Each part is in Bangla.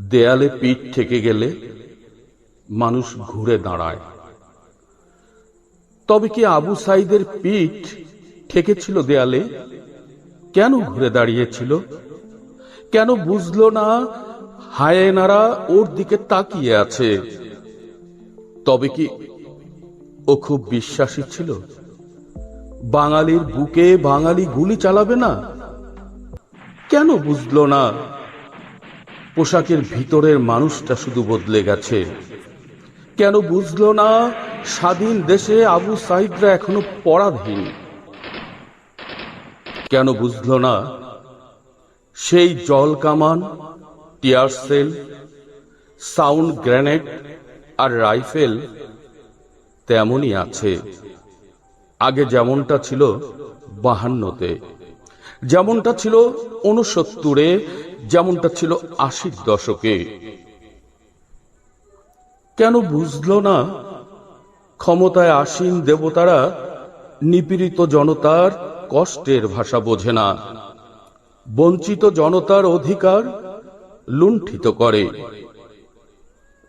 দেয়ালে পিঠ থেকে গেলে মানুষ ঘুরে দাঁড়ায়। তবে কি আবু সাইদের পিঠ ঠেকেছিল দেয়ালে? কেন ঘুরে দাঁড়িয়েছিল? কেন বুঝলো না হায়েনারা ওর দিকে তাকিয়ে আছে? তবে কি ও খুব বিশ্বাসী ছিল? বাঙালির বুকে বাঙালি গুলি চালাবে না? কেন বুঝলো না পোশাকের ভিতরের মানুষটা শুধু বদলে গেছে। কেন বুঝলো না, স্বাধীন দেশে আবু সাইদরা এখনও পরাধীন। কেন বুঝলো না, সেই জল কামান, টিয়ার সেল, সাউন্ড গ্রেনেড আর রাইফেল তেমনই আছে। আগে যেমনটা ছিল বাহান্নতে, যেমনটা ছিল উনসত্তরে যেমনটা ছিল আশির দশকে। কেন বুঝলো না? ক্ষমতায় আসীন দেবতারা নিপীড়িত জনতার কষ্টের ভাষা বোঝে না। বঞ্চিত জনতার অধিকার লুণ্ঠিত করে।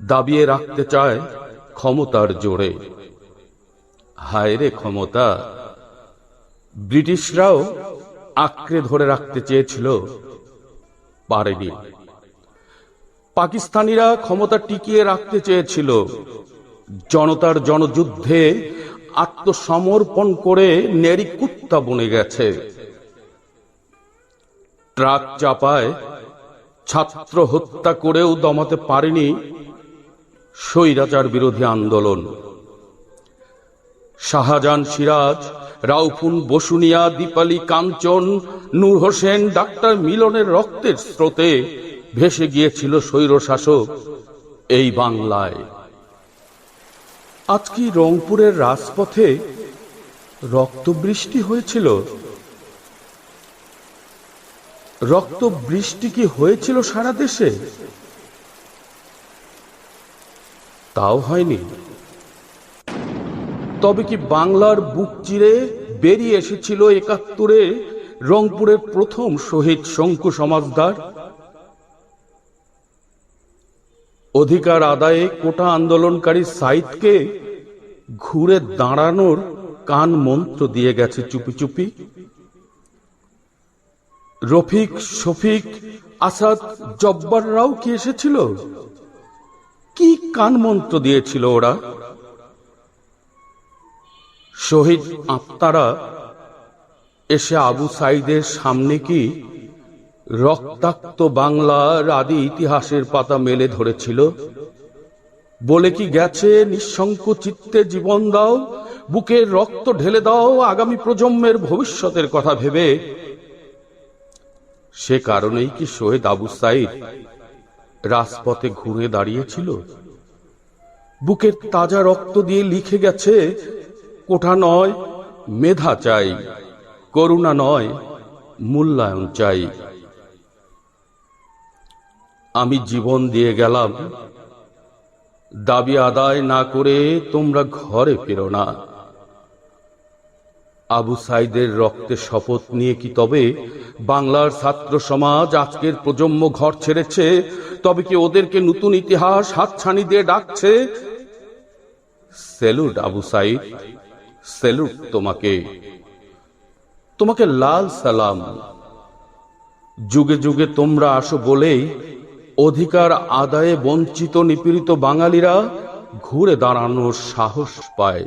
দাবিয়ে রাখতে চায় ক্ষমতার জোরে। হায় রে ক্ষমতা! ব্রিটিশরাও আঁকড়ে ধরে রাখতে চেয়েছিল পারেনি। পাকিস্তানিরা ক্ষমতা টিকিয়ে রাখতে চেয়েছিল। জনতার জনযুদ্ধে আত্মসমর্পণ করে নেরি কুত্তা বনে গেছে। ট্রাক চাপায় ছাত্র হত্যা করেও দমাতে পারেনি স্বৈরাচার বিরোধী আন্দোলন। শাহজাহান সিরাজ, রাউফুন বসুনিয়া, দীপালি কাঞ্চন, নূর হোসেন, ডাক্তার মিলনের রক্তের স্রোতে ভেসে গিয়েছিল স্বৈর শাসক এই বাংলায়। আজ কি রংপুরের রাজপথে রক্তবৃষ্টি হয়েছিল? রক্ত বৃষ্টি কি হয়েছিল সারা দেশে? তাও হয়নি। তবে কি বাংলার বুক চিরে বেরিয়ে এসেছিল একাত্তরে রংপুরের প্রথম শহীদ শঙ্কু সমাজদার? অধিকার আদায়ে কোটা আন্দোলনকারী সাইদকে ঘুরে দাঁড়ানোর কান মন্ত্র দিয়ে গেছে চুপি চুপি। রফিক, শফিক, আসাদ জব্বাররাও কি এসেছিল? কি কান মন্ত্র দিয়েছিল ওরা? শহীদ আত্মারা এসে আবু সাইদের সামনে কি রক্তাক্ত বাংলার আদি ইতিহাসের পাতা মেলে ধরেছিল? বলে কি গেছে নিঃশঙ্ক চিত্তে জীবন দাও বুকের রক্ত ঢেলে দাও, আগামী প্রজন্মের ভবিষ্যতের কথা ভেবে? সে কারণেই কি শহীদ আবু সাইদ রাজপথে ঘুরে দাঁড়িয়েছিল? বুকের তাজা রক্ত দিয়ে লিখে গেছে কোঠা নয়, মেধা চাই, করুণা নয়, মূল্যায়ন চাই। আমি জীবন দিয়ে গেলাম, দাবি আদায় না করে তোমরা ঘরে ফেরো না। আবু সাইদের রক্তে শপথ নিয়ে কি তবে? বাংলার ছাত্র সমাজ আজকের প্রজন্ম ঘর ছেড়েছে, তবে কি ওদেরকে নতুন ইতিহাস হাতছানি দিয়ে ডাকছে? সেলুট আবু সাইদ। সেলুট তোমাকে। তোমাকে লাল সালাম। যুগে যুগে তোমরা আসো বলেই অধিকার আদায়ে বঞ্চিত নিপীড়িত বাঙালিরা ঘুরে দাঁড়ানোর সাহস পায়।